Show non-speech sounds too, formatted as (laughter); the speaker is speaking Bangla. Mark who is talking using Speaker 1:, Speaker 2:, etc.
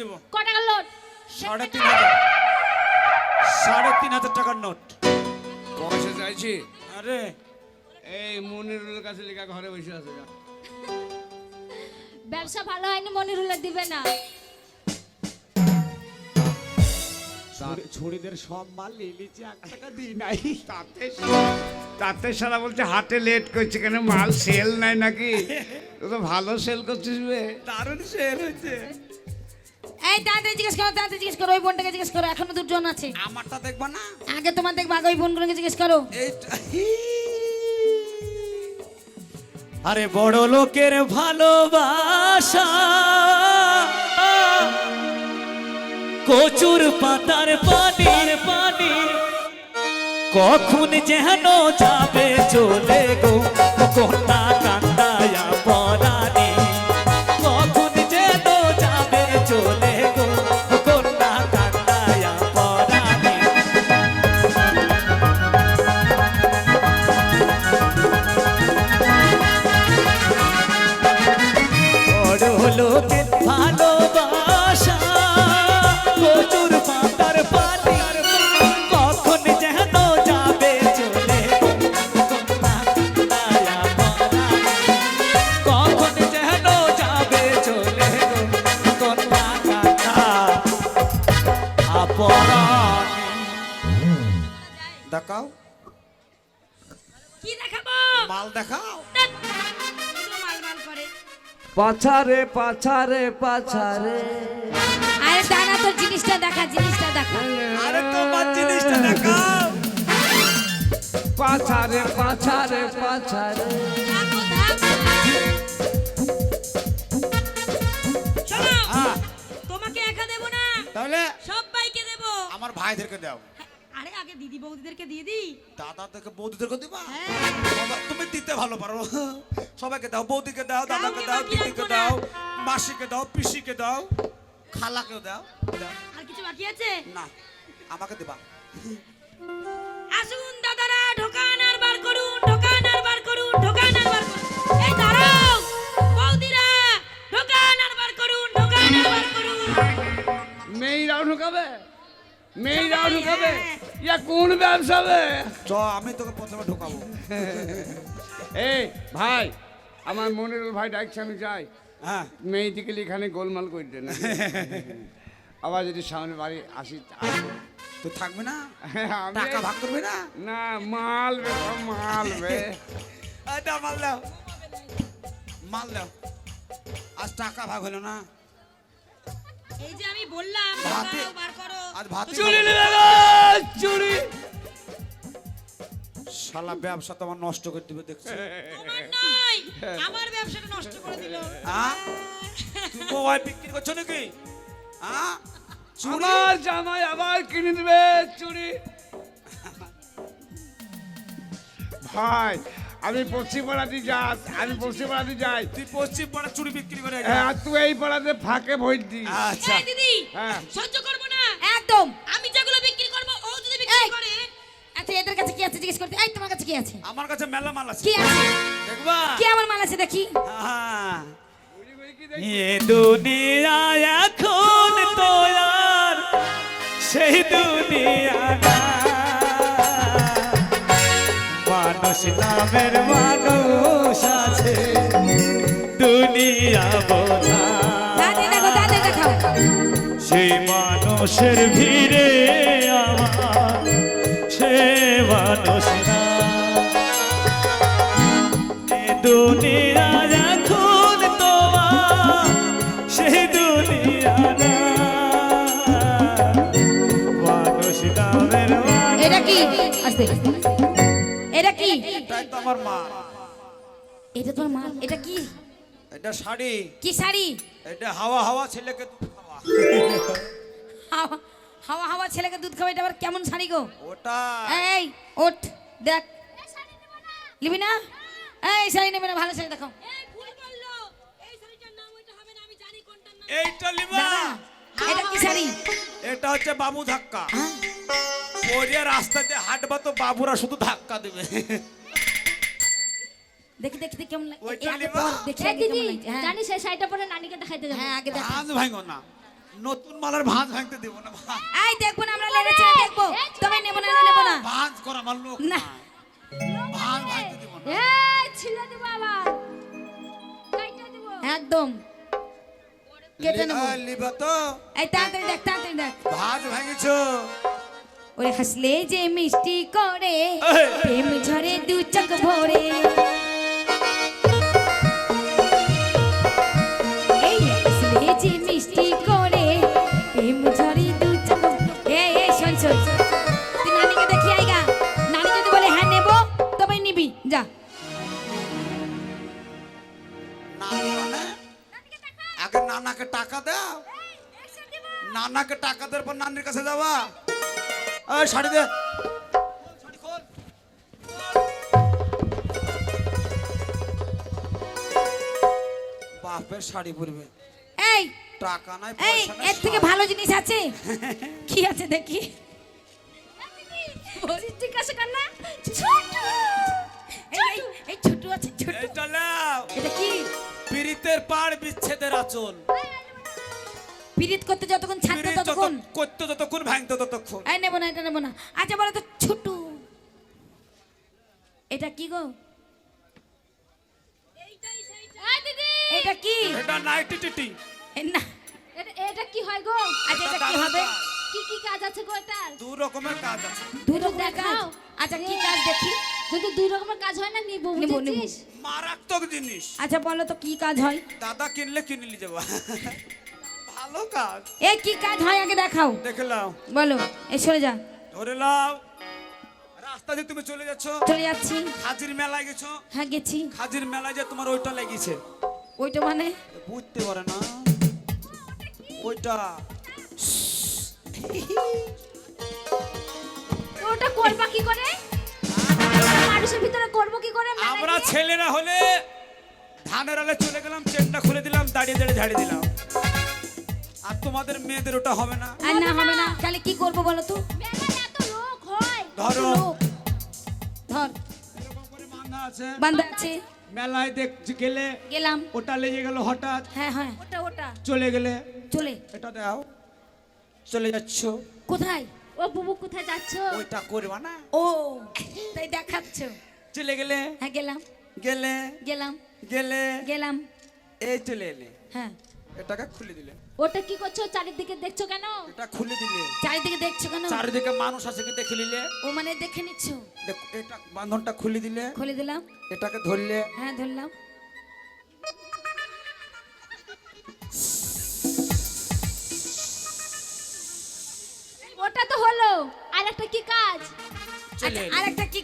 Speaker 1: দেবো।
Speaker 2: ক টাকার লোট
Speaker 1: সাড়ে তিন হাজার। সাড়ে তিন হাজার টাকার নোট।
Speaker 3: পয়সা চাইছি
Speaker 1: আরে।
Speaker 3: এই মনিরুলের কাছে লেখা ঘরে বসে আছে
Speaker 2: ব্যবসা ভালো হয়নি মনিরুলে দিবে না।
Speaker 1: ছুরিদের সব মাল নিয়ে নিচ্ছে এক টাকা দিই নাই।
Speaker 3: তাতে তাতে সারা বলছে হাটে লেট করছে কেন? মাল সেল নাই নাকি? (laughs) তো ভালো সেল করছিস বে।
Speaker 1: দারুণ সেল হয়েছে।
Speaker 2: এই তাড়াতাড়ি জিজ্ঞেস করো তাড়াতাড়ি জিজ্ঞেস করো ওই বোনটাকে জিজ্ঞেস করো এখনও দুজন আছে।
Speaker 1: আমারটা দেখবা না?
Speaker 2: আগে তোমার দেখব আগে ওই বোনগুলোকে জিজ্ঞেস করো।
Speaker 1: আরে বড় লোকের ভালোবাসা। কচুর পাতার পানির পানি। কখন যেন যাবে চলে গো কন্যা দেখাও।
Speaker 2: কি দেখাবো?
Speaker 1: মাল দেখাও।
Speaker 2: মাল মাল করে।
Speaker 3: পাছারে পাছারে পাছারে।
Speaker 2: আরে দানা তোর জিনিসটা দেখা জিনিসটা দেখা।
Speaker 1: আরে তোমার জিনিসটা দেখাও।
Speaker 3: পাছারে পাছারে পাছারে।
Speaker 1: হ্যাঁ।
Speaker 4: তোমাকে একা দেব না।
Speaker 1: তাহলে?
Speaker 4: সবাইকে দেব।
Speaker 1: আমার ভাইদেরকে দাও
Speaker 4: আরে আগে দিদি বৌদিদেরকে দিয়ে দিই।
Speaker 1: দাদা থেকে বৌদিদেরকে দিবা?
Speaker 4: হ্যাঁ।
Speaker 1: বাবা, তুমি দিতে ভালো পারো সবাইকে দাও বৌদিকে দাও দাদাকে দাও
Speaker 4: বাকি
Speaker 1: দিদিকে
Speaker 4: রাখব না।
Speaker 1: দাও মাসিকে দাও পিসিকে দাও খালাকে দাও দাও।
Speaker 4: আর কিছু বাকি আছে?
Speaker 1: না আমাকে দিবা।
Speaker 4: আসুন দাদারা ঢোকান আর বার করুন ঢোকান আর বার করুন ঢোকান আর বার করুন। এই দাঁড়াও বৌদিরা ঢোকান আর বার করুন ঢোকান আর বার করুন।
Speaker 3: মেয়েরাও ঢুকাবে মেয়েরাও ঢুকাবে। ইয়া কোন ব্যবসা বে?
Speaker 1: চ আমি তোকে প্রথমে ঢোকাবো। (laughs)
Speaker 3: এই ভাই আমার মনিরুল ভাই ডাকছে আমি যাই।
Speaker 1: হ্যাঁ।
Speaker 3: মেয়েটিকে এখানে গোলমাল করে দেন (laughs) আবার যদি সামনে বাড়ি আসি।
Speaker 1: তুই। থাকবি না?
Speaker 3: আমি
Speaker 1: টাকা ভাগ করবি না?
Speaker 3: না মাল বে মাল বে। (laughs)
Speaker 1: মাল দাও। মাল দাও। আজ টাকা ভাগ হলো না?
Speaker 4: এই যে আমি বললাম
Speaker 1: ভাতে-
Speaker 4: বার করো।
Speaker 1: আজ ভাত
Speaker 3: চুরি নেবে গো, চুরি।
Speaker 1: শালা ব্যবসা তোমার নষ্ট করে দিবে দেখছি।
Speaker 4: তোমার নয় আমার ব্যবসাটা নষ্ট করে দিল।
Speaker 1: হ্যাঁ তুই মোবাইল বিক্রি করছ নাকি? হ্যাঁ
Speaker 3: আমার জামাই আবার কিনে দেবে চুরি। ভাই আমি পশ্চিম পাড়াতে যাস আমি পশ্চিম পাড়াতে যাই।
Speaker 1: তুই পশ্চিম পাড়া চুরি বিক্রি করে
Speaker 3: হ্যাঁ, তুই এই পাড়াতে ফাঁকে ভোট দিস।
Speaker 1: আচ্ছা।
Speaker 4: দিদি
Speaker 3: হ্যাঁ।
Speaker 4: সহ্য করব না।
Speaker 2: একদম।
Speaker 4: আমি যেগুলো বিক্রি করব ও যদি বিক্রি। করে।
Speaker 2: আচ্ছা এদের কাছে কি আছে? জিজ্ঞেস করতে। এই তোমার কাছে কি আছে?
Speaker 1: আমার কাছে মেলা মাল আছে।
Speaker 2: কি আছে?
Speaker 1: দেখবা?
Speaker 2: কি আমার মাল আছে দেখি?
Speaker 1: হ্যাঁ। এ দুনিয়া এখন তো আর সেই দুনিয়া মানুষ নামের মানুষ আছে। দুনিয়া বোঝা। সেই মানুষের ভিড়ে আমার সে মানুষ না। দুনিয়া এখন তোমার সেই দুনিয়া না। মানুষ নামের
Speaker 2: এটা কি? আস্তে এটা কি?
Speaker 1: এটাই তো আমার মা।
Speaker 2: এটা তোমার মাল এটা কি?
Speaker 1: এটা শাড়ি।
Speaker 2: কি শাড়ি?
Speaker 1: এটা হাওয়া হাওয়া ছেলেকে দুধ খাওয়া।
Speaker 2: হাওয়া হাওয়া হাওয়া ছেলেকে দুধ খাওয়া এটা আবার কেমন শাড়ি গো?
Speaker 1: ওটা।
Speaker 2: এই ওঠ দেখ। নিবি না? এই শাড়ি নেবে না ভালো শাড়ি দেখাও।
Speaker 4: এই ভুল করল এই শাড়িটার নাম ওইটা হবে না আমি জানি কোনটার নাম।
Speaker 1: এইটা লিবা
Speaker 2: এটা কি শাড়ি?
Speaker 1: এটা হচ্ছে বাবু ধাক্কা।
Speaker 2: হ্যাঁ?
Speaker 1: পরিয়া রাস্তাতে হাঁটবা তো বাবুরা শুধু ধাক্কা দেবে।
Speaker 2: দেখি দেখি কেমন? পর, হ্যাঁ।
Speaker 5: জানিস এই শাড়িটা পরে নানিকে দেখাইতে যাব।
Speaker 2: হ্যাঁ আগে
Speaker 1: ভাঁজ ভাঙো না। নতুন মালের ভাঁজ ভাঙতে দেব না
Speaker 2: এই দেখব না আমরা লেগে ছেড়ে দেখব। তবে নেব না নেব না।
Speaker 1: ভাঁজ করা আমার লোক
Speaker 2: না।
Speaker 1: ভাঁজ ভাঙতে দেব না।
Speaker 5: এই ছিলে দিব আবার। কাইটা দিব।
Speaker 2: একদম। কেটে নেব।
Speaker 1: লিবা তো।
Speaker 2: এই তাড়াতাড়ি দেখ তাড়াতাড়ি দেখ।
Speaker 1: ভাঁজ ভাঙেছো?
Speaker 2: ওরে হাসলে যে মিষ্টি করে। প্রেম ঝরে দু চোখ ভরে। এই হাসলে যে মিষ্টি করে প্রেম ঝরে দু চোখ এই এই শোন শোন। তুই নানিকে দেখি আইগা নানি যদি বলে হ্যাঁ নেব তবে নিবি যা।
Speaker 1: নানি মানে? আগে নানাকে টাকা দাও নানাকে টাকা দেওয়ার পর নানির কাছে যাবা? এই শাড়ি দে। বাপের শাড়ি পরবে।
Speaker 2: এই
Speaker 1: টাকা নাই
Speaker 2: এই এর থেকে ভালো জিনিস আছে? কি আছে দেখি।
Speaker 5: জিজ্ঞাসা কর না
Speaker 2: এই, এই, এই ছোট আছে ছোট
Speaker 1: এইটা নাও
Speaker 2: এটা কি?
Speaker 1: পীড়িতের পাড় বিচ্ছেদের আচল।
Speaker 2: পিরিত করতে যতক্ষণ ছাড়তে
Speaker 1: পীড়িত
Speaker 2: ততক্ষণ।
Speaker 1: করতে
Speaker 2: কি কি
Speaker 5: কাজ আছে গো এটার
Speaker 1: দু রকমের কাজ আছে।
Speaker 2: দুই রকমের কাজ?
Speaker 5: দেখাও।
Speaker 2: আচ্ছা কি কাজ দেখি?
Speaker 5: যদি দুই রকমের কাজ হয় না নিবো
Speaker 2: নিবো, নিবো।
Speaker 5: বুঝেছিস?
Speaker 1: মারাত্মক জিনিস।
Speaker 2: আচ্ছা বলো তো কি কাজ হয়?
Speaker 1: দাদা কিনলে কিনে নিয়ে যাবা। ভালো কাজ।
Speaker 2: এ কি কাজ হয় আগে দেখাও।
Speaker 1: দেখলাম
Speaker 2: বলো এ সরে যা।
Speaker 1: ধরে লাও রাস্তা দিয়ে তুমি চলে যাচ্ছ।
Speaker 2: চলে যাচ্ছি।
Speaker 1: হাজির মেলায় গেছো।
Speaker 2: হ্যাঁ গেছি।
Speaker 1: হাজির মেলায় যে তোমার ওইটা লেগেছে।
Speaker 2: ওইটা মানে?
Speaker 1: বুঝতে পারে না। ওইটা।
Speaker 5: ওটা করবা কি করে? মানুষের ভিতরে করব কি করে?
Speaker 1: আমরা ছেলেরা হলে ধানের আলে চলে গেলাম চেনটা খুলে দিলাম দাঁড়িয়ে দাঁড়িয়ে ঝাড়ি দিলাম। আর তোমাদের মেয়েদের ওটা হবে না।
Speaker 2: আর না হবে না। তাহলে কি করব বলো তো?
Speaker 5: মেলায় এত লোক
Speaker 1: ধরো।
Speaker 2: ধর।
Speaker 1: এরকম আছে।
Speaker 2: বান্ধা আছে।
Speaker 3: মেলায় দেখ গেলে
Speaker 2: গেলাম।
Speaker 3: ওটা লেগে গেল হঠাৎ।
Speaker 2: হ্যাঁ হ্যাঁ। ওটা ওটা।
Speaker 3: চলে গেলে
Speaker 2: চলে।
Speaker 1: এটা দাও। চলে যাচ্ছ।
Speaker 2: কোথায়?
Speaker 5: ও বুবু কোথায় যাচ্ছ?
Speaker 1: ওইটা করবা না।
Speaker 2: ও তাই দেখাচ্ছ।
Speaker 1: চলে গেলে?
Speaker 2: হ্যাঁ গেলাম।
Speaker 1: গেলে?
Speaker 2: গেলাম।
Speaker 1: গেলে?
Speaker 2: গেলাম।
Speaker 1: এই চলে এলে।
Speaker 2: হ্যাঁ।
Speaker 1: এটাকে খুলে দিলে।
Speaker 5: ওটা কি করছ? চারিদিকে দেখছ কেন?
Speaker 1: এটা খুলে দিলে।
Speaker 2: চারিদিকে দেখছ কেন?
Speaker 1: চারিদিকে মানুষ আছে কি দেখে নিলে?
Speaker 2: ও মানে দেখে নিচ্ছ।
Speaker 1: দেখ এটা বাঁধনটা খুলে দিলে।
Speaker 2: খুলে দিলাম।
Speaker 1: এটাকে ধরলে।
Speaker 2: হ্যাঁ ধরলাম।
Speaker 5: হলো আর একটা কি কাজ?
Speaker 2: আর একটা কি